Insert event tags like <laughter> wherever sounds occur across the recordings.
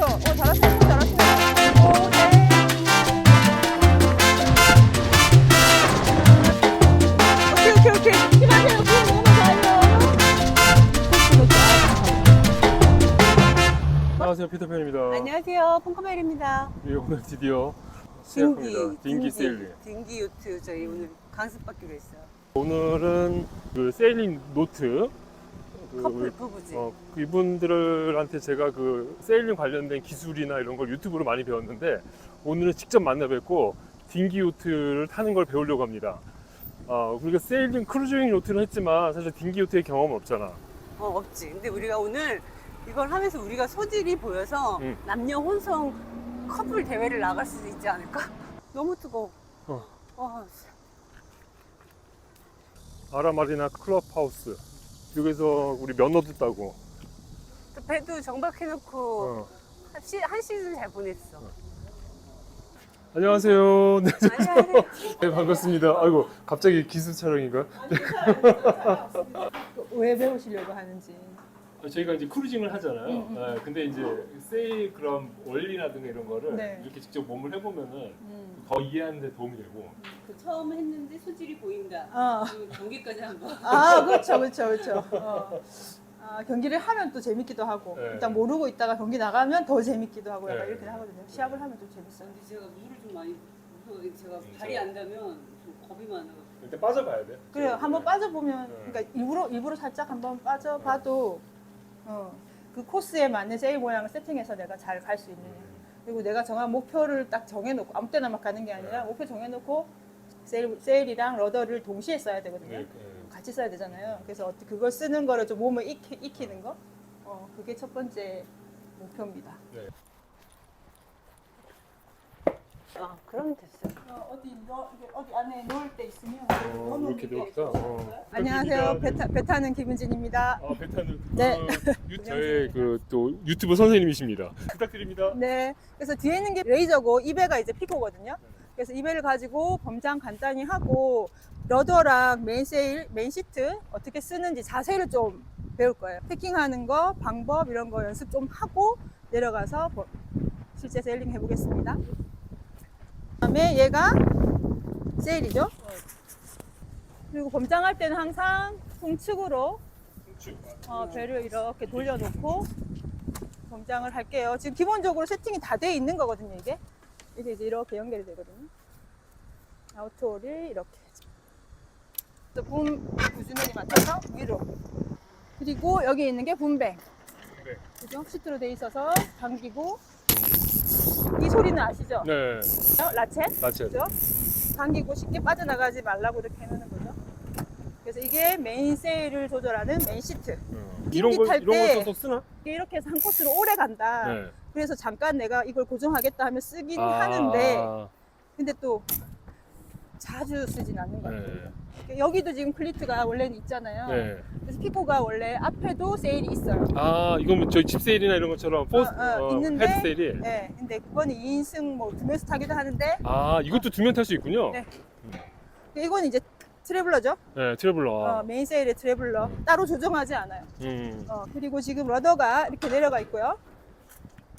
그쵸. 어, 잘하시네. 잘하시네. 오, 네. 오케이, 오케이, 오케이. 힘하세요. 그거 너무 잘해요. 안녕하세요 피터팬입니다. 안녕하세요. 펑커멜입니다. 우리 오늘 드디어 딩기, 시작합니다. 딩기 세일링. 딩기 요트 저희 오늘 강습 받기로 했어요. 오늘은 그 세일링 노트 그 커플 부부지. 어, 그 이분들한테 제가 그 세일링 관련된 기술이나 이런 걸 유튜브로 많이 배웠는데 오늘은 직접 만나 뵙고 딩기 요트를 타는 걸 배우려고 합니다. 어, 우리가 세일링 크루징 요트는 했지만 사실 딩기 요트의 경험은 없잖아. 어, 없지. 근데 우리가 오늘 이걸 하면서 우리가 소질이 보여서 응. 남녀 혼성 커플 대회를 나갈 수도 있지 않을까? <laughs> 너무 뜨거워. 어. 와, 아라마리나 클럽하우스. 여기서 우리 면허도 따고. 또 배도 정박해놓고 어. 한, 시, 한 시즌 잘 보냈어. 안녕하세요. <laughs> 네. 네, 반갑습니다. 아이고, 갑자기 기수 촬영인가? <laughs> 왜 배우시려고 하는지. 저희가 이제 크루징을 하잖아요. 음, 음. 네, 근데 이제 세일 그런 원리라든가 이런 거를 네. 이렇게 직접 몸을 해보면은 음. 더 이해하는 데 도움이 되고. 그 처음 했는데 소질이 보인다. 어. 그 경기까지 한번. 아, 그렇죠, 그렇죠, 그렇죠. 어. 아, 경기를 하면 또 재밌기도 하고, 네. 일단 모르고 있다가 경기 나가면 더 재밌기도 하고, 약간 네. 이렇게 하거든요. 시합을 하면 좀 재밌어요. 근데 제가 물을 좀 많이 무서워. 제가? 발이 안 닿으면 좀 겁이 많아. 일단 빠져봐야 돼. 그래요. 한번 빠져보면, 네. 그러니까 일부러 일부러 살짝 한번 빠져봐도, 어, 그 코스에 맞는 세일 모양을 세팅해서 내가 잘 갈 수 있느냐. 그리고 내가 정한 목표를 딱 정해놓고 아무 때나 막 가는 게 아니라 네. 목표 정해놓고 세일, 세일이랑 러더를 동시에 써야 되거든요. 네, 네. 같이 써야 되잖아요. 그래서 어떻게 그걸 쓰는 거를 좀 몸을 익히, 익히는 거, 어, 그게 첫 번째 목표입니다. 아, 그러면 됐어요. 어, 디 넣, 어디 안에 넣을 때 있으면 어, 이렇게 되었다. 어. 안녕하세요. 배, 타, 배 타는 김은진입니다. 아, 베타는 네. 그, 유, <laughs> 저의 그또 유튜브 선생님이십니다. <laughs> 부탁드립니다. 네. 그래서 뒤에 있는 게 레이저고 이 배가 이제 피고거든요. 그래서 이 배를 가지고 범장 간단히 하고 러더랑 메인 세일, 메인 시트 어떻게 쓰는지 자세를 좀 배울 거예요. 패킹하는 거, 방법 이런 거 연습 좀 하고 내려가서 버- 실제 세일링 해보겠습니다. 그다음에 얘가 세일이죠. 그리고 범장할 때는 항상 풍측으로 어, 배를 이렇게 돌려놓고 검장을 할게요. 지금 기본적으로 세팅이 다 돼 있는 거거든요, 이게. 이게 이제 이렇게 연결이 되거든요. 아우토를 이렇게. 그래서 붐 구준을 맞춰서 위로. 그리고 여기 있는 게 붐뱅. 네. 그죠? 시트로 돼 있어서 당기고. 이 소리는 아시죠? 네, 어, 라쳇. 맞죠. 그죠? 당기고 쉽게 빠져나가지 말라고 이렇게 해놓는 거죠. 그래서 이게 메인 세일을 조절하는 메인 시트. 음. 이런 걸탈 이런 때- 걸또 쓰나? 이렇게 해서 한 코스로 오래 간다. 네. 그래서 잠깐 내가 이걸 고정하겠다 하면 쓰긴 아, 하는데 근데 또 자주 쓰진 않는 것 네. 같아요. 여기도 지금 클리트가 원래는 있잖아요. 네. 그래서 피코가 원래 앞에도 세일이 있어요. 아, 이건 뭐 저희 집 세일이나 이런 것처럼 포스 어, 어, 어, 있는데- 헤드 세일이. 네, 근데 그거는 2인승 뭐 두 명서 타기도 하는데 아, 이것도 두 명 탈 수 있군요. 네. 이거는 이제 트래블러죠. 네, 트래블러. 어, 메인 세일의 트래블러 음. 따로 조정하지 않아요. 음, 어, 그리고 지금 러더가 이렇게 내려가 있고요.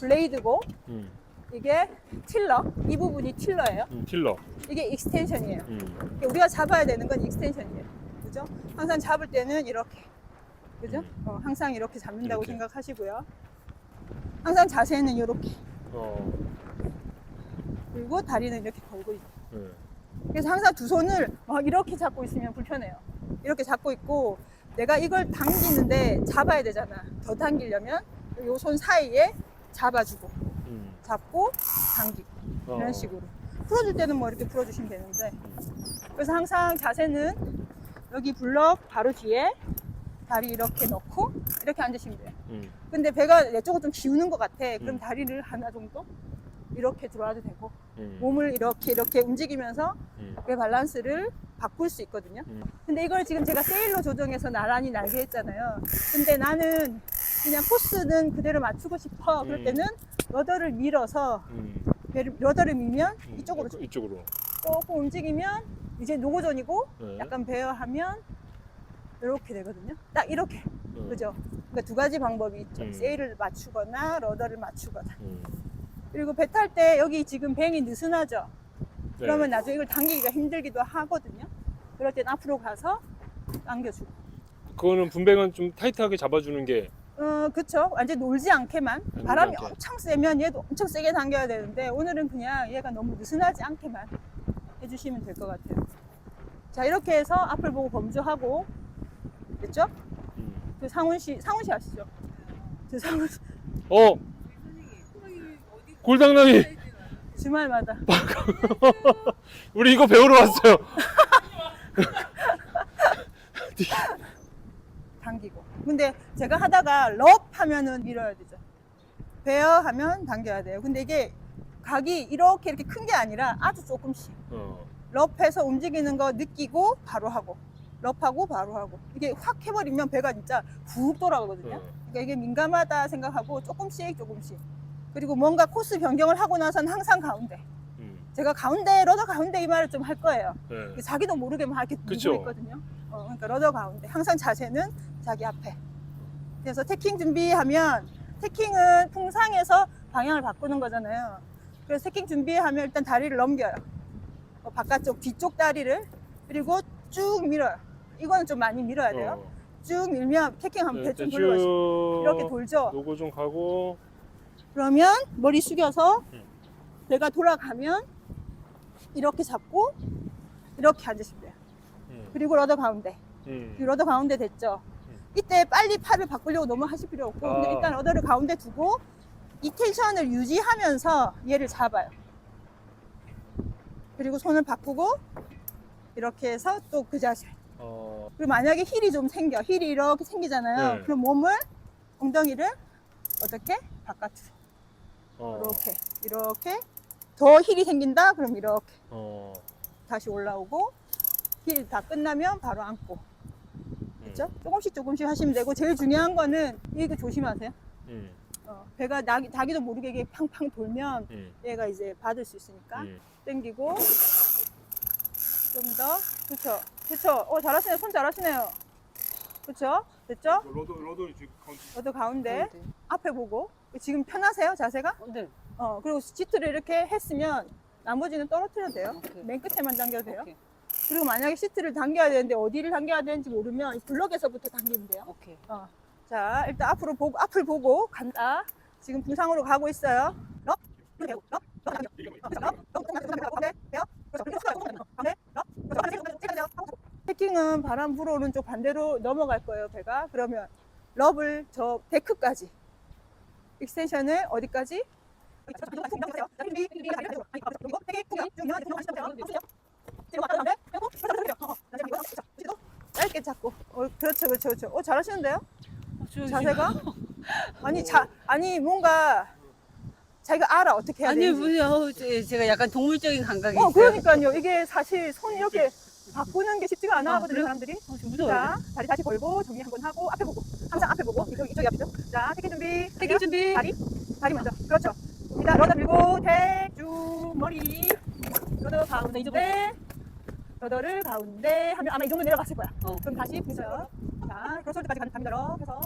블레이드고 음, 이게 틸러 이 부분이 틸러예요. 음, 틸러. 이게 익스텐션이에요. 음, 우리가 잡아야 되는 건 익스텐션이에요. 그죠? 항상 잡을 때는 이렇게. 그죠? 음. 어, 항상 이렇게 잡는다고 이렇게. 생각하시고요. 항상 자세는 이렇게. 어, 그리고 다리는 이렇게 걸고 있고. 네. 그래서 항상 두 손을 막 이렇게 잡고 있으면 불편해요. 이렇게 잡고 있고 내가 이걸 당기는데 잡아야 되잖아. 더 당기려면 요 손 사이에 잡아주고 음, 잡고 당기고 어. 이런 식으로. 풀어줄 때는 뭐 이렇게 풀어주시면 되는데. 그래서 항상 자세는 여기 블럭 바로 뒤에 다리 이렇게 넣고 이렇게 앉으시면 돼요. 음, 근데 배가 내 쪽을 좀 기우는 것 같아. 그럼 음. 다리를 하나 정도 이렇게 들어와도 되고 음, 몸을 이렇게 이렇게 움직이면서 음, 배 밸런스를 바꿀 수 있거든요. 음. 근데 이걸 지금 제가 세일로 조정해서 나란히 날게 했잖아요. 근데 나는 그냥 코스는 그대로 맞추고 싶어. 그럴 음. 때는 러더를 밀어서 음, 러더를 밀면 음, 이쪽으로 약간 이쪽으로. 조금 움직이면 이제 노고전이고 네. 약간 배어하면 이렇게 되거든요. 딱 이렇게 음. 그죠? 그러니까 두 가지 방법이 있죠. 음. 세일을 맞추거나 러더를 맞추거나. 음. 그리고 배 탈 때 여기 지금 뱅이 느슨하죠. 네. 그러면 나중에 이걸 당기기가 힘들기도 하거든요. 그럴 땐 앞으로 가서 당겨주고. 그거는 분뱅은 좀 타이트하게 잡아주는 게 어, 그쵸. 완전 놀지 않게만. 놀지 바람이 않게. 엄청 세면 얘도 엄청 세게 당겨야 되는데 오늘은 그냥 얘가 너무 느슨하지 않게만 해주시면 될 것 같아요. 자, 이렇게 해서 앞을 보고 범주하고, 됐죠? 음. 그 상훈 씨, 상훈 씨 아시죠? 저 상훈 씨, 어 골당나귀 주말마다. <laughs> 우리 이거 배우러 왔어요. <laughs> 당기고. 근데 제가 하다가 럽 하면은 밀어야 되죠. 베어 하면 당겨야 돼요. 근데 이게 각이 이렇게 이렇게 큰 게 아니라 아주 조금씩. 어. 럽해서 움직이는 거 느끼고 바로 하고. 럽하고 바로 하고. 이게 확 해버리면 배가 진짜 훅 돌아가거든요. 어. 그러니까 이게 민감하다 생각하고 조금씩 조금씩. 그리고 뭔가 코스 변경을 하고 나서는 항상 가운데. 음. 제가 가운데, 러더 가운데 이 말을 좀 할 거예요. 네. 자기도 모르게 막 이렇게. 누고 있거든요. 어, 그러니까 러더 가운데 항상 자세는 자기 앞에. 그래서 태킹 준비하면 태킹은 풍상에서 방향을 바꾸는 거잖아요. 그래서 태킹 준비하면 일단 다리를 넘겨요. 어, 바깥쪽 뒤쪽 다리를 그리고 쭉 밀어요. 이거는 좀 많이 밀어야 돼요. 어. 쭉 밀면 태킹하면 네, 배좀 쭉 돌려가시고 이렇게 돌죠. 요거 좀 가고 그러면 머리 숙여서 음. 배가 돌아가면 이렇게 잡고 이렇게 앉으시면 돼요. 음. 그리고 러더 가운데. 음. 이 러더 가운데 됐죠. 음. 이때 빨리 팔을 바꾸려고 너무 하실 필요 없고 아. 일단 러더를 가운데 두고 이 텐션을 유지하면서 얘를 잡아요. 그리고 손을 바꾸고 이렇게 해서 또 그 자세. 어. 그리고 만약에 힐이 좀 생겨, 힐이 이렇게 생기잖아요. 네. 그럼 몸을 엉덩이를 어떻게 바깥으로 어. 이렇게 이렇게 더 힐이 생긴다. 그럼 이렇게 어. 다시 올라오고 힐다 끝나면 바로 앉고. 그렇죠? 조금씩 조금씩 하시면 되고 제일 중요한 거는 이거 조심하세요. 음. 어, 배가 나기, 자기도 모르게 이게 팡팡 돌면 음. 얘가 이제 받을 수 있으니까 음. 당기고 좀 더 그렇죠 그렇죠 어 잘하시네요 손 잘하시네요 그렇죠 됐죠 로드 로드 지금 가운데. 가운데 앞에 보고 지금 편하세요 자세가 네. 어 그리고 시트를 이렇게 했으면 나머지는 떨어뜨려도 돼요 오케이. 맨 끝에만 당겨도 돼요 오케이. 그리고 만약에 시트를 당겨야 되는데 어디를 당겨야 되는지 모르면 이 블럭에서부터 당기면 돼요 오케이. 어. 자, 일단 앞으로 보고, 앞을 보고 간다. 지금 부상으로 가고 있어요. 럽, 럽, 럽, 럽, 럽, 럽, 패킹은 바람 불어오는 쪽 반대로 넘어갈 거예요, 배가. 그러면 럽을 저 데크까지. 익스텐션을 어디까지? 짧게 잡고. 어, 그렇죠, 그렇죠, 그렇죠. 어, 잘하시는데요? 자세가? <laughs> 아니 자 아니 뭔가 자기가 알아 어떻게 해야 아니 되는지. 뭐요? 제- 제가 약간 동물적인 감각이 어 있어요. 그러니까요. 이게 사실 손 이렇게 바꾸는 게 쉽지가 않아 아, 하거든요 그래요? 사람들이. 어, 좀 무서워요. 자 다리 다시 걸고 정리 한번 하고 앞에 보고 항상 앞에 보고 이쪽 이쪽이 앞이죠. 자 태기 준비. 태기 준비. 다리 다리 먼저. 그렇죠. 일단 러더 밀고 태쭉 머리 러더 가운데 이쪽에 러더를 가운데 하면 아마 이 정도 내려갔을 거야. 어. 그럼 다시 붙여요. 자, 크로스홀드까지 가는 감기더러 해서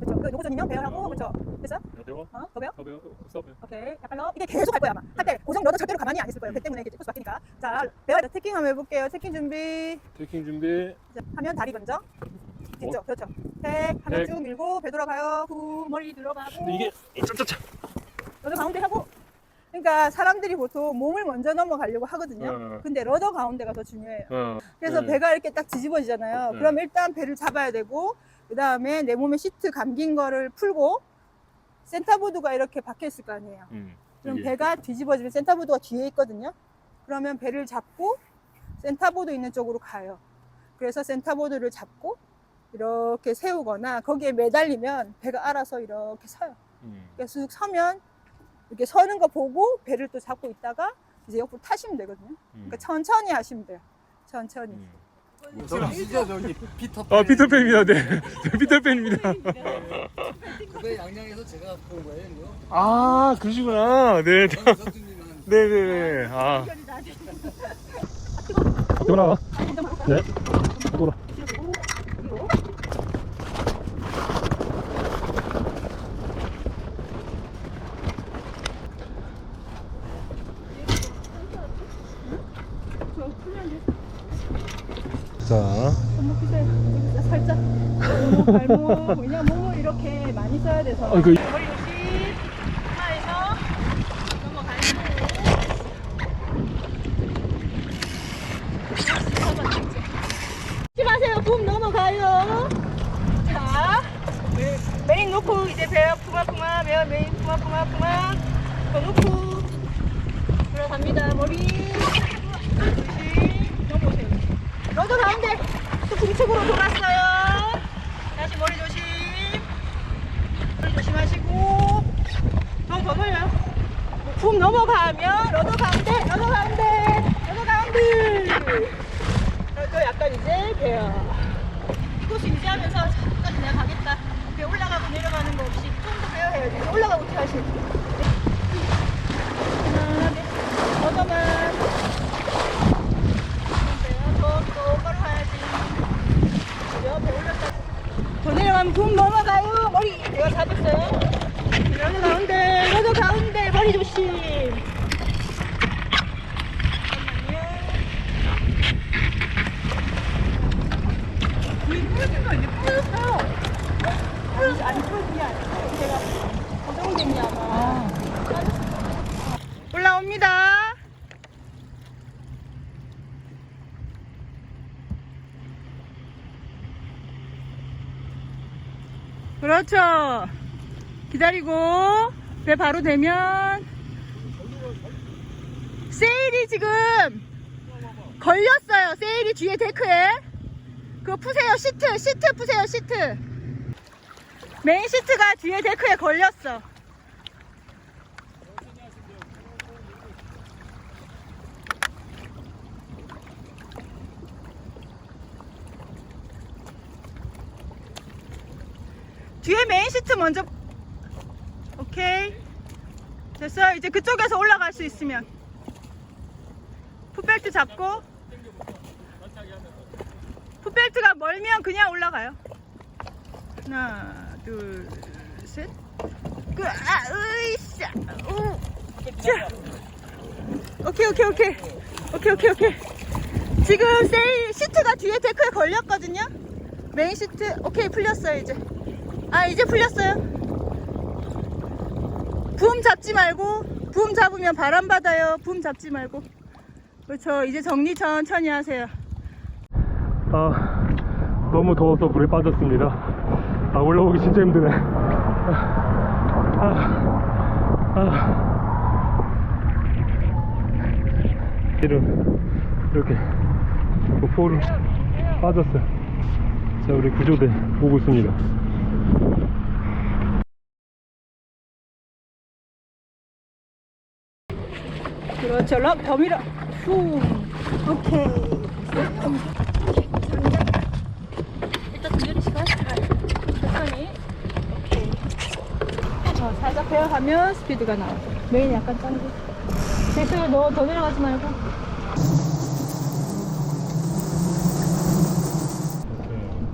그렇죠. 그 요거전이면 배열하고 그렇죠. 됐어? 배워? 어? 더 배워? 없어 배워. 오케이. 약간 더 이게 계속 할 거야 아마. 할 때 고정 러더 절대로 가만히 안 있을 거예요. 그 때문에 이게 코스 바뀌니까. 자, 배워 태킹 한번 해볼게요. 태킹 준비. 테이킹 준비. 자, 하면 다리 먼저. 뒤쪽, 그렇죠. tek 하면 텍. 쭉 밀고 배 돌아가요. 후 머리 들어가고. 근데 이게 짜짜짜. 러더 가운데 하고. 그러니까 사람들이 보통 몸을 먼저 넘어가려고 하거든요. 어. 근데 러더 가운데가 더 중요해요. 어. 그래서 네. 배가 이렇게 딱 뒤집어지잖아요. 네. 그럼 일단 배를 잡아야 되고, 그 다음에 내 몸에 시트 감긴 거를 풀고, 센터보드가 이렇게 박혀 있을 거 아니에요. 음. 그럼 이게. 배가 뒤집어지면 센터보드가 뒤에 있거든요. 그러면 배를 잡고 센터보드 있는 쪽으로 가요. 그래서 센터보드를 잡고 이렇게 세우거나 거기에 매달리면 배가 알아서 이렇게 서요. 음. 그러니까 쑥 서면 이렇게 서는 거 보고 배를 또 잡고 있다가 이제 옆으로 타시면 되거든요. 음. 그러니까 천천히 하시면 돼요. 천천히. 음. 저기 피터 아 피터팬입니다. 네. <laughs> 저 피터팬입니다. 그배 양양에서 제가 온 거예요 이거 아 그러시구나. 네. 저는 선생님은 <laughs> 네 네 네. 아. 돌아. 네. 돌아. 자, 손목 피세요. 여기 살짝. 오, 발목. 왜냐면 몸을 이렇게 많이 써야 돼서. 아, 이거- 머리 조심. 하나에서 넘어가는 잊지 마세요. 붐 넘어가요. 자, 네, 메인 놓고 이제 배요 푸마푸마 배요 메인 푸마푸마 푸마 더 놓고 들어갑니다. 머리 조심 넘어오세요. 너도 가운데 또 중축으로 돌았어요. 다시 머리 조심. 머리 조심하시고 더더 돌려요. 붐 넘어가면 러더 가운데 러더 가운데 러더 가운데 러더 약간 이제 배요. 이곳을 유지하면서 끝까지 내가 가겠다. 배 올라가고 내려가는 거 없이 좀 더 배워야지. 올라가고 다시. 편안하게 러더만 더 똑바로 가야지. 옆에 올렸다. 더 내려가면 붐 넘어가요. 머리 내가 잡았어요. 여기 가운데, 여기 가운데 머리 조심. 잠깐만요. 이 풀어진 거 이제 풀었어요. 아니, 안 풀어진 게 아니고 제가 고정된 게 아마. 올라옵니다. 그렇죠. 기다리고 배 바로 되면 세일이 지금 걸렸어요. 세일이 뒤에 데크에 그거 푸세요. 시트 시트 푸세요. 시트 메인 시트가 뒤에 데크에 걸렸어. 뒤에 메인 시트 먼저. 오케이. 됐어 이제 그쪽에서 올라갈 수 있으면. 풋벨트 잡고. 풋벨트가 멀면 그냥 올라가요. 하나 둘셋. 그, 아, 으이샤 우, 자. 오케이 오케이 오케이. 오케이 오케이 오케이. 지금 세일 시트가 뒤에 데크에 걸렸거든요. 메인 시트. 오케이 풀렸어요 이제 아 이제 풀렸어요 붐 잡지 말고 붐 잡으면 바람 받아요 붐 잡지 말고 그렇죠 이제 정리 천천히 하세요 아, 너무 더워서 물에 빠졌습니다. 아, 올라오기 진짜 힘드네. 아, 아. 이름, 이렇게, 포를 빠졌어요. 자, 우리 구조대 보고 있습니다. 그렇죠. 럽, 더 밀어 후 오케이. 일단 천천히. 오케이. 어, 살짝 배워가면 스피드가 나오죠 메인 약간 당기 됐어요 너더 내려가지 말고.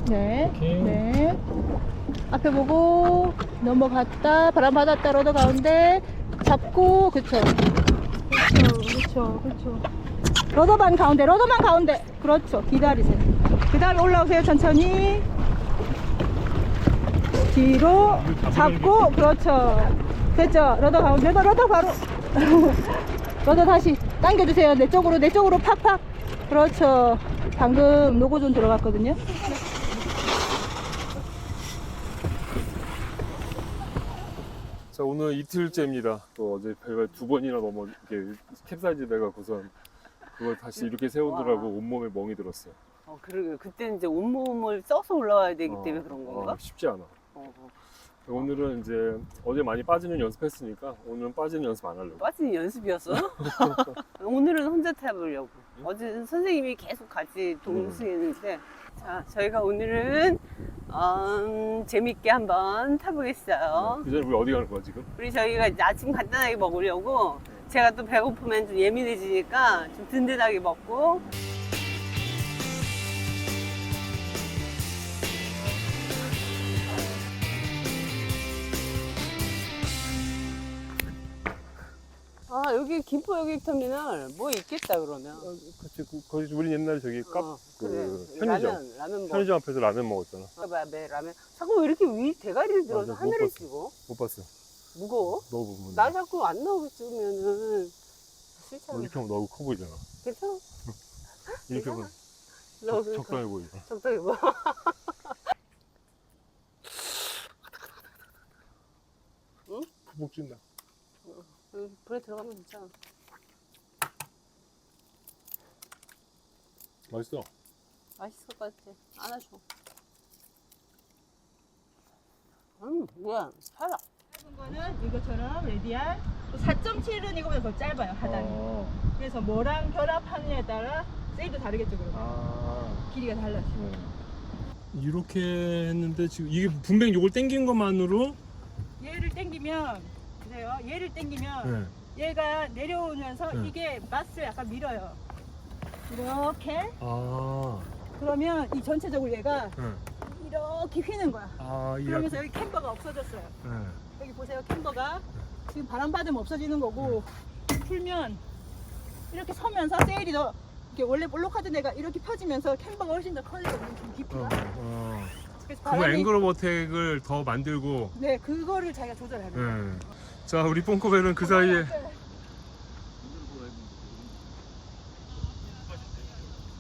네, 오케이. 네. 앞에 보고 넘어갔다, 바람 받았다, 러더 가운데 잡고, 그쵸. 그렇죠, 그렇죠, 그렇죠. 러더만 가운데, 러더만 가운데. 그렇죠. 기다리세요. 그 다음에 올라오세요, 천천히. 뒤로 잡고, 그렇죠. 됐죠. 러더 가운데, 러더, 러더 바로. <laughs> 러더 다시 당겨주세요. 내 쪽으로, 내 쪽으로 팍팍. 그렇죠. 방금 노고존 들어갔거든요. 자, 오늘 이틀째입니다. 또 어제 배가 두 번이나 넘어, 이렇게 캡사이즈 배가 고선 그걸 다시 이렇게 세우느라고 와. 온몸에 멍이 들었어요. 어, 그러게. 그때는 이제 온몸을 써서 올라와야 되기 어, 때문에 그런 건가? 어, 쉽지 않아. 어, 어. 오늘은 이제 어제 많이 빠지는 연습했으니까 오늘은 빠지는 연습 안 하려고. 빠지는 연습이었어? <laughs> 오늘은 혼자 타보려고. 어제 선생님이 계속 같이 동승했는데. 자, 저희가 오늘은, 음, 재밌게 한번 타보겠어요. 그 전에 우리 어디 가는 거야 지금? 우리 저희가 이제 아침 간단하게 먹으려고 제가 또 배고프면 좀 예민해지니까 좀 든든하게 먹고 아 여기 김포 여객 터미널 뭐 있겠다 그러면. 어, 그치, 그, 거기 우리 옛날에 저기 카, 어, 그 그래. 편의점. 라면 라면 먹. 편의점 앞에서 라면 먹었잖아. 라면 라면. 자꾸 왜 이렇게 위 대가리를 들어서 맞아, 못 하늘을 봤어. 찍어? 못 봤어. 무거워? 너무 무거워. 나 자꾸 안 나오게 찍으면은 싫잖아. 뭐 이렇게 하면 너무 커 보이잖아. 괜찮아? <laughs> 이렇게 하면 너 적, 그러니까 적당해 보이죠. 적당히 뭐. <laughs> 푹 찐다. 불에 들어가면 괜찮아. 맛있어. 맛있을 것 같아. 안아줘. 음, 뭐야, 살아. 짧은 거는 이것처럼 레디알 4.7은 이거보다 더 짧아요 하단이 아, 그래서 뭐랑 결합하느냐에 따라 세일도 다르겠죠 그러면 아. 길이가 달라져 이렇게 했는데 지금 이게 분명 요걸 땡긴 것만으로 얘를 당기면 보세요. 얘를 당기면 네. 얘가 내려오면서 네. 이게 맛을 약간 밀어요. 이렇게. 아, 그러면 이 전체적으로 얘가 네. 이렇게 휘는 거야. 아, 이 그러면서 여기 캠버가 없어졌어요. 네. 여기 보세요 캠버가. 지금 바람 받으면 없어지는 거고 풀면 이렇게 서면서 세일이 더 이렇게 원래 볼록하던 애가 이렇게 펴지면서 캠버가 훨씬 더 커지거든요 좀 어, 깊이가. 어. 그래서 그럼 바람이 어택을 더 만들고. 네 그거를 자기가 조절하는 거예요. 네. 자 우리 뽕코벨은 그 사이에.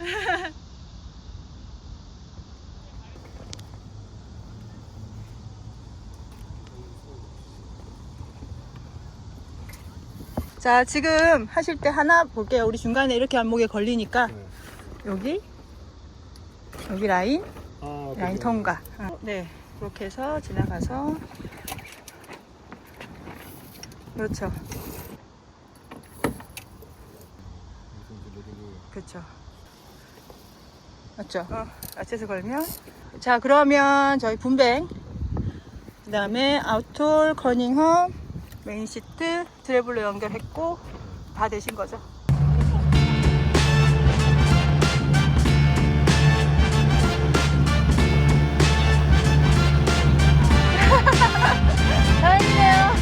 <laughs> 자 지금 하실 때 하나 볼게요. 우리 중간에 이렇게 안목에 걸리니까. 네. 여기? 여기 라인? 아, 라인. 통과. 어, 네. 그렇게 해서 지나가서 그렇죠. 그렇죠. 맞죠? 어, 아치에서 걸면? 자 그러면 저희 분뱅 그 다음에 아웃톨 커닝홈 메인 시트 트래블로 연결했고 다 되신 거죠? <laughs> 다행이네요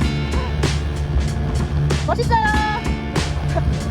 멋있어요.